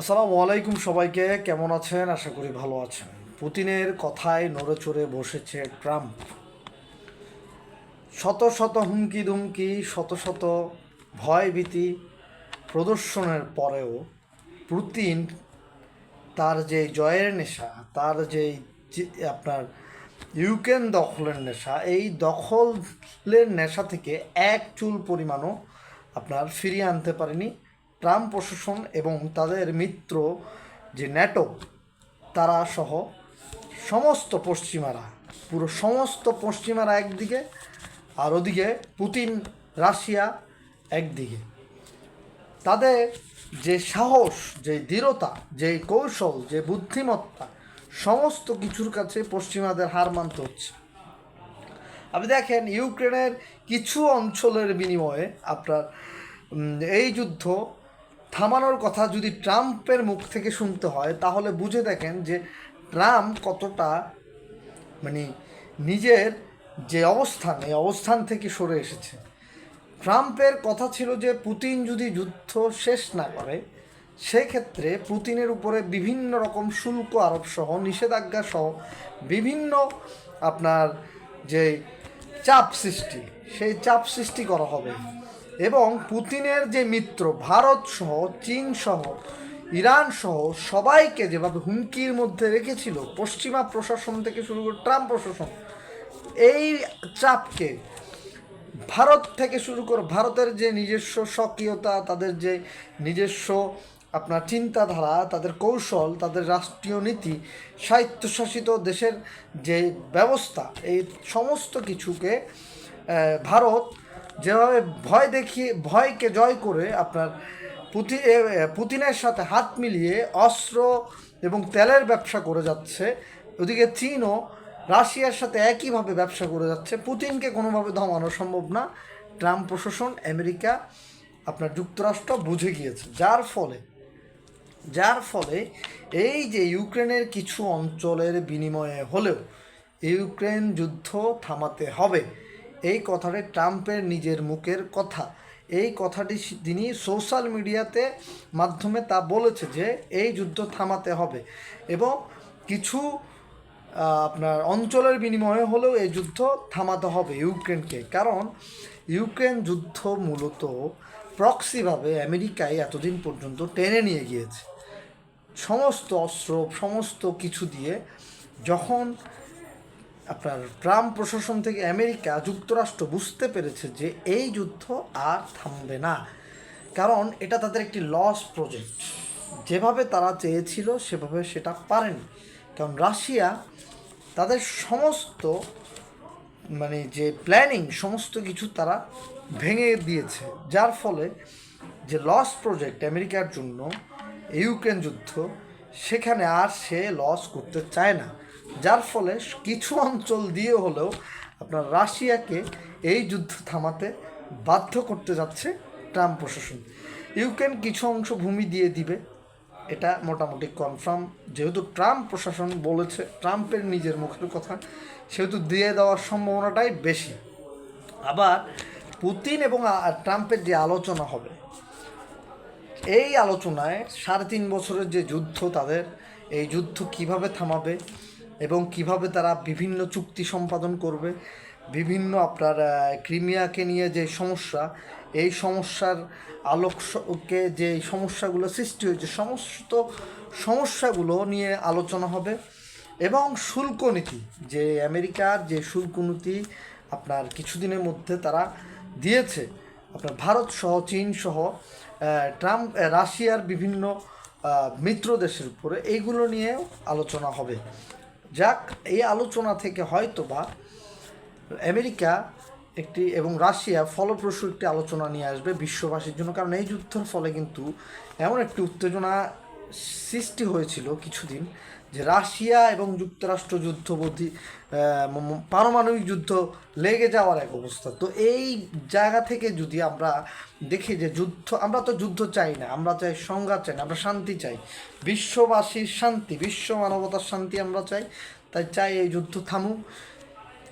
আসসালামু আলাইকুম সবাইকে, কেমন আছেন? আশা করি ভালো আছেন। পুতিনের কথায় নড়ে চড়ে বসেছে ট্রাম্প। শত শত হুমকি ধুমকি, শত শত ভয়ভীতি প্রদর্শনের পরেও পুতিন তার যে জয়ের নেশা, তার যে- আপনার ইউক্রেন দখলের নেশা, এই দখলের নেশা থেকে এক চুল পরিমাণও আপনার ফিরিয়ে আনতে পারেনি ট্রাম্প প্রশাসন এবং তাদের মিত্র যে ন্যাটো, তারা সহ সমস্ত পশ্চিমারা, পুরো সমস্ত পশ্চিমারা একদিকে আর ওদিকে পুতিন, রাশিয়া একদিকে। তাদের যে সাহস, যে দৃঢ়তা, যে কৌশল, যে বুদ্ধিমত্তা, সমস্ত কিছুর কাছে পশ্চিমাদের হার মানতে হচ্ছে। আপনি দেখেন, ইউক্রেনের কিছু অঞ্চলের বিনিময়ে আপনার এই যুদ্ধ থামানোর কথা যদি ট্রাম্পের মুখ থেকে শুনতে হয়, তাহলে বুঝে দেখেন যে ট্রাম্প কতটা মানে নিজের যে অবস্থান, এই অবস্থান থেকে সরে এসেছে। ট্রাম্পের কথা ছিল যে পুতিন যদি যুদ্ধ শেষ না করে, সেক্ষেত্রে পুতিনের উপরে বিভিন্ন রকম শুল্ক আরোপ সহ, নিষেধাজ্ঞা সহ বিভিন্ন আপনার যে চাপ সৃষ্টি, সেই চাপ সৃষ্টি করা হবে। এবং পুতিনের যে মিত্র, ভারত সহ, চীন সহ, ইরান সহ সবাইকে যেভাবে হুমকির মধ্যে রেখেছিল, পশ্চিমা প্রশাসন থেকে শুরু করে ট্রাম্প প্রশাসন, এই চাপকে ভারত থেকে শুরু করে ভারতের যে নিজস্ব স্বকীয়তা, তাদের যে নিজস্ব আপনার চিন্তাধারা, তাদের কৌশল, তাদের রাষ্ট্রীয় নীতি, স্বায়ত্তশাসিত দেশের যে ব্যবস্থা, এই সমস্ত কিছুকে ভারত যেভাবে ভয় দেখিয়ে, ভয়কে জয় করে আপনার পুতি পুতিনের সাথে হাত মিলিয়ে অস্ত্র এবং তেলের ব্যবসা করে যাচ্ছে, ওদিকে চীনও রাশিয়ার সাথে একইভাবে ব্যবসা করে যাচ্ছে, পুতিনকে কোনোভাবে দমানো সম্ভব না, ট্রাম্প প্রশাসন, আমেরিকা, আপনার যুক্তরাষ্ট্র বুঝে গিয়েছে। যার ফলে যার ফলে এই যে ইউক্রেনের কিছু অঞ্চলের বিনিময়ে হলেও ইউক্রেন যুদ্ধ থামাতে হবে। এই কথাটি ট্রাম্পের নিজের মুখের কথা। এই কথাটি তিনি সোশ্যাল মিডিয়াতে মাধ্যমে তা বলেছে যে এই যুদ্ধ থামাতে হবে এবং কিছু আপনার অঞ্চলের বিনিময়ে হলেও এই যুদ্ধ থামাতে হবে ইউক্রেনকে। কারণ ইউক্রেন যুদ্ধ মূলত প্রক্সিভাবে আমেরিকায় এতদিন পর্যন্ত টেনে নিয়ে গিয়েছে। সমস্ত অস্ত্র, সমস্ত কিছু দিয়ে যখন আপনার ট্রাম্প প্রশাসন থেকে আমেরিকা যুক্তরাষ্ট্র বুঝতে পেরেছে যে এই যুদ্ধ আর থামবে না। কারণ এটা তাদের একটি লস প্রজেক্ট যেভাবে তারা চেয়েছিল, সেভাবে সেটা পারেনি। কারণ রাশিয়া তাদের সমস্ত মানে যে প্ল্যানিং সমস্ত কিছু তারা ভেঙে দিয়েছে। যার ফলে যে লস প্রজেক্ট আমেরিকার জন্য, ইউক্রেন যুদ্ধ, সেখানে আর সে লস করতে চায় না। যার ফলে কিছু অঞ্চল দিয়ে হলেও আপনার রাশিয়াকে এই যুদ্ধ থামাতে বাধ্য করতে যাচ্ছে ট্রাম্প প্রশাসন। ইউক্রেন কিছু অংশ ভূমি দিয়ে দিবে, এটা মোটামুটি কনফার্ম যেহেতু ট্রাম্প প্রশাসন বলেছে, ট্রাম্পের নিজের মুখের কথা, সেহেতু দিয়ে দেওয়ার সম্ভাবনাটাই বেশি। আবার পুতিন এবং ট্রাম্পের যে আলোচনা হবে, এই আলোচনায় সাড়ে তিন বছরের যে যুদ্ধ, তাদের এই যুদ্ধ কীভাবে থামাবে এবং কীভাবে তারা বিভিন্ন চুক্তি সম্পাদন করবে, বিভিন্ন আপনার ক্রিমিয়াকে নিয়ে যে সমস্যা, এই সমস্যার আলোককে যে সমস্যাগুলো সৃষ্টি হয়েছে, সমস্ত সমস্যাগুলো নিয়ে আলোচনা হবে এবং শুল্ক নীতি, যে আমেরিকার যে শুল্ক নীতি আপনার কিছুদিনের মধ্যে তারা দিয়েছে। আপনার ভারত সহ, চীন সহ ট্রাম্প রাশিয়ার বিভিন্ন মিত্র দেশের উপরে এইগুলো নিয়েও আলোচনা হবে। যাক, এই আলোচনা থেকে হয়তো বা আমেরিকা একটি এবং রাশিয়া ফলপ্রসূ একটি আলোচনা নিয়ে আসবে বিশ্ববাসীর জন্য। কারণ এই যুদ্ধের ফলে কিন্তু এমন একটি উত্তেজনা সৃষ্টি হয়েছিল কিছুদিন যে রাশিয়া এবং যুক্তরাষ্ট্র যুদ্ধবধি পারমাণবিক যুদ্ধ লেগে যাওয়ার এক অবস্থা। তো এই জায়গা থেকে যদি আমরা দেখি যে যুদ্ধ, আমরা তো যুদ্ধ চাই না, আমরা চাই সংঘাত চাই না, আমরা শান্তি চাই। বিশ্ববাসীর শান্তি, বিশ্ব মানবতার শান্তি আমরা চাই, তাই চাই এই যুদ্ধ থামুক।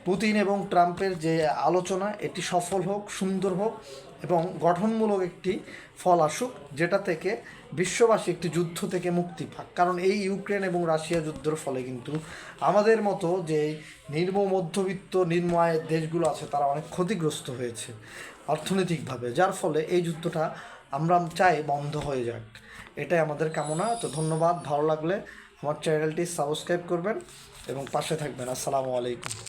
পুতিন এবং ট্রাম্পের যে আলোচনা, এটি সফল হোক, সুন্দর হোক। এবং গঠনমূলক একটি ফল আসুক, যেটা থেকে বিশ্ববাসী একটি যুদ্ধ থেকে মুক্তি পাক। কারণ এই ইউক্রেন এবং রাশিয়া যুদ্ধের ফলে কিন্তু আমাদের মতো যে নির্ম মধ্যবিত্ত নিম্ন আয়ের দেশগুলো আছে, তারা অনেক ক্ষতিগ্রস্ত হয়েছে অর্থনৈতিকভাবে। যার ফলে এই যুদ্ধটা আমরা চাই বন্ধ হয়ে যাক। এটাই আমাদের কামনা। তো ধন্যবাদ। ভালো লাগলে আমার চ্যানেলটি সাবস্ক্রাইব করবেন এবং পাশে থাকবেন। আসসালামু আলাইকুম।